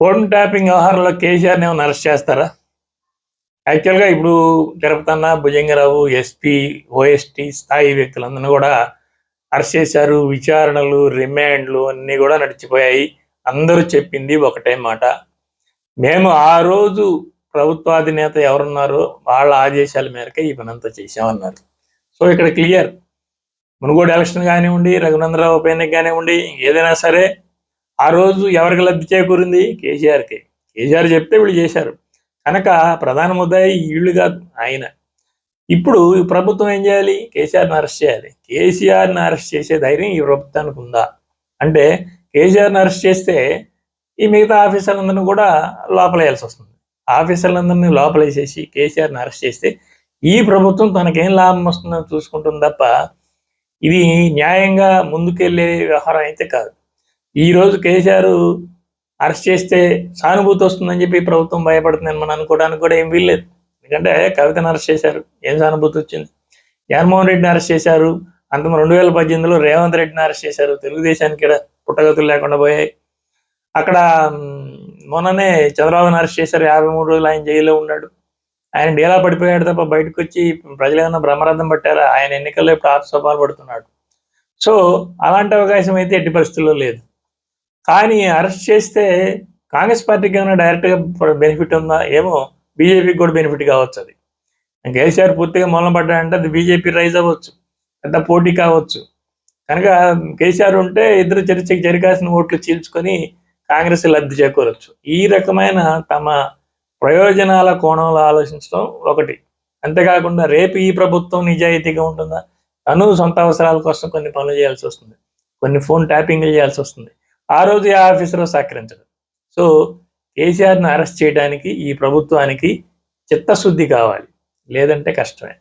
Phone tapping వ్యవహారంలో కేసీఆర్ని ఏమైనా అరెస్ట్ చేస్తారా? యాక్చువల్గా ఇప్పుడు తిరుపతన్న భుజంగరావు ఎస్పీ ఓఎస్టీ స్థాయి వ్యక్తులందరినీ కూడా అరెస్ట్ చేశారు. విచారణలు రిమాండ్లు అన్నీ కూడా నడిచిపోయాయి. అందరూ చెప్పింది ఒకటే మాట. మేము ఆ రోజు ప్రభుత్వాధినేత ఎవరున్నారో వాళ్ళ ఆదేశాల మేరకే ఈ పనంతా చేశామన్నారు. సో ఇక్కడ క్లియర్. మునుగోడు ఎలక్షన్ కానివ్వండి రఘునందరావు ఉప ఎన్నిక కానివ్వండి ఏదైనా సరే ఆ రోజు ఎవరికి లబ్ధి చేకూరింది? కేసీఆర్కి. కేసీఆర్ చెప్తే వీళ్ళు చేశారు. కనుక ప్రధాన ముద్దాయి వీళ్ళు కాదు ఆయన. ఇప్పుడు ప్రభుత్వం ఏం చేయాలి? కేసీఆర్ని అరెస్ట్ చేయాలి. కేసీఆర్ని అరెస్ట్ చేసే ధైర్యం ఈ ప్రభుత్వానికి ఉందా? అంటే కేసీఆర్ని అరెస్ట్ చేస్తే ఈ మిగతా ఆఫీసర్లందరినీ కూడా లోపలేయాల్సి వస్తుంది. ఆఫీసర్లందరినీ లోపలేసేసి కేసీఆర్ని అరెస్ట్ చేస్తే ఈ ప్రభుత్వం తనకేం లాభం వస్తుందో చూసుకుంటుంది తప్ప ఇది న్యాయంగా ముందుకెళ్ళే వ్యవహారం అయితే కాదు. ఈ రోజు కేసీఆర్ అరెస్ట్ చేస్తే సానుభూతి వస్తుందని చెప్పి ప్రభుత్వం భయపడుతుందని మనం అనుకోవడానికి కూడా ఏం వీల్లేదు. ఎందుకంటే కవితను అరెస్ట్ చేశారు. ఏం సానుభూతి వచ్చింది? జగన్మోహన్ రెడ్డిని అరెస్ట్ చేశారు. అంత రెండు వేల పద్దెనిమిదిలో రేవంత్ రెడ్డిని అరెస్ట్ చేశారు. తెలుగుదేశానికి ఇక్కడ పుట్టగతులు లేకుండా పోయాయి. అక్కడ మొన్ననే చంద్రబాబుని అరెస్ట్ చేశారు. యాభై మూడు రోజులు ఆయన జైల్లో ఉన్నాడు. ఆయన డేలా పడిపోయాడు తప్ప బయటకు వచ్చి ప్రజలు ఏమైనా భ్రమరథం పట్టారా? ఆయన ఎన్నికల్లో ఇప్పుడు సభలు పడుతున్నాడు సో అలాంటి అవకాశం అయితే ఎట్టి పరిస్థితుల్లో లేదు. కానీ అరెస్ట్ చేస్తే కాంగ్రెస్ పార్టీకి ఏమైనా డైరెక్ట్గా బెనిఫిట్ ఉందా? ఏమో బీజేపీకి కూడా బెనిఫిట్ కావచ్చు అది. కేసీఆర్ పూర్తిగా మూలం పడ్డాడంటే అది బీజేపీ రైజ్ అవ్వచ్చు. పెద్ద పోటీ కావచ్చు. కనుక కేసీఆర్ ఉంటే ఇద్దరు చర్చకి జరిగాల్సిన ఓట్లు చీల్చుకొని కాంగ్రెస్ లబ్ధి చేకూరవచ్చు ఈ రకమైన తమ ప్రయోజనాల కోణంలో ఆలోచించడం ఒకటి. అంతేకాకుండా రేపు ఈ ప్రభుత్వం నిజాయితీగా ఉంటుందా? తను సొంత అవసరాల కోసం కొన్ని పనులు చేయాల్సి వస్తుంది. కొన్ని ఫోన్ ట్యాపింగ్లు చేయాల్సి వస్తుంది. ఆ రోజు ఏ ఆఫీసర్ సహకరించడు. సో కేసీఆర్ని అరెస్ట్ చేయడానికి ఈ ప్రభుత్వానికి చిత్తశుద్ధి కావాలి. లేదంటే కష్టమే.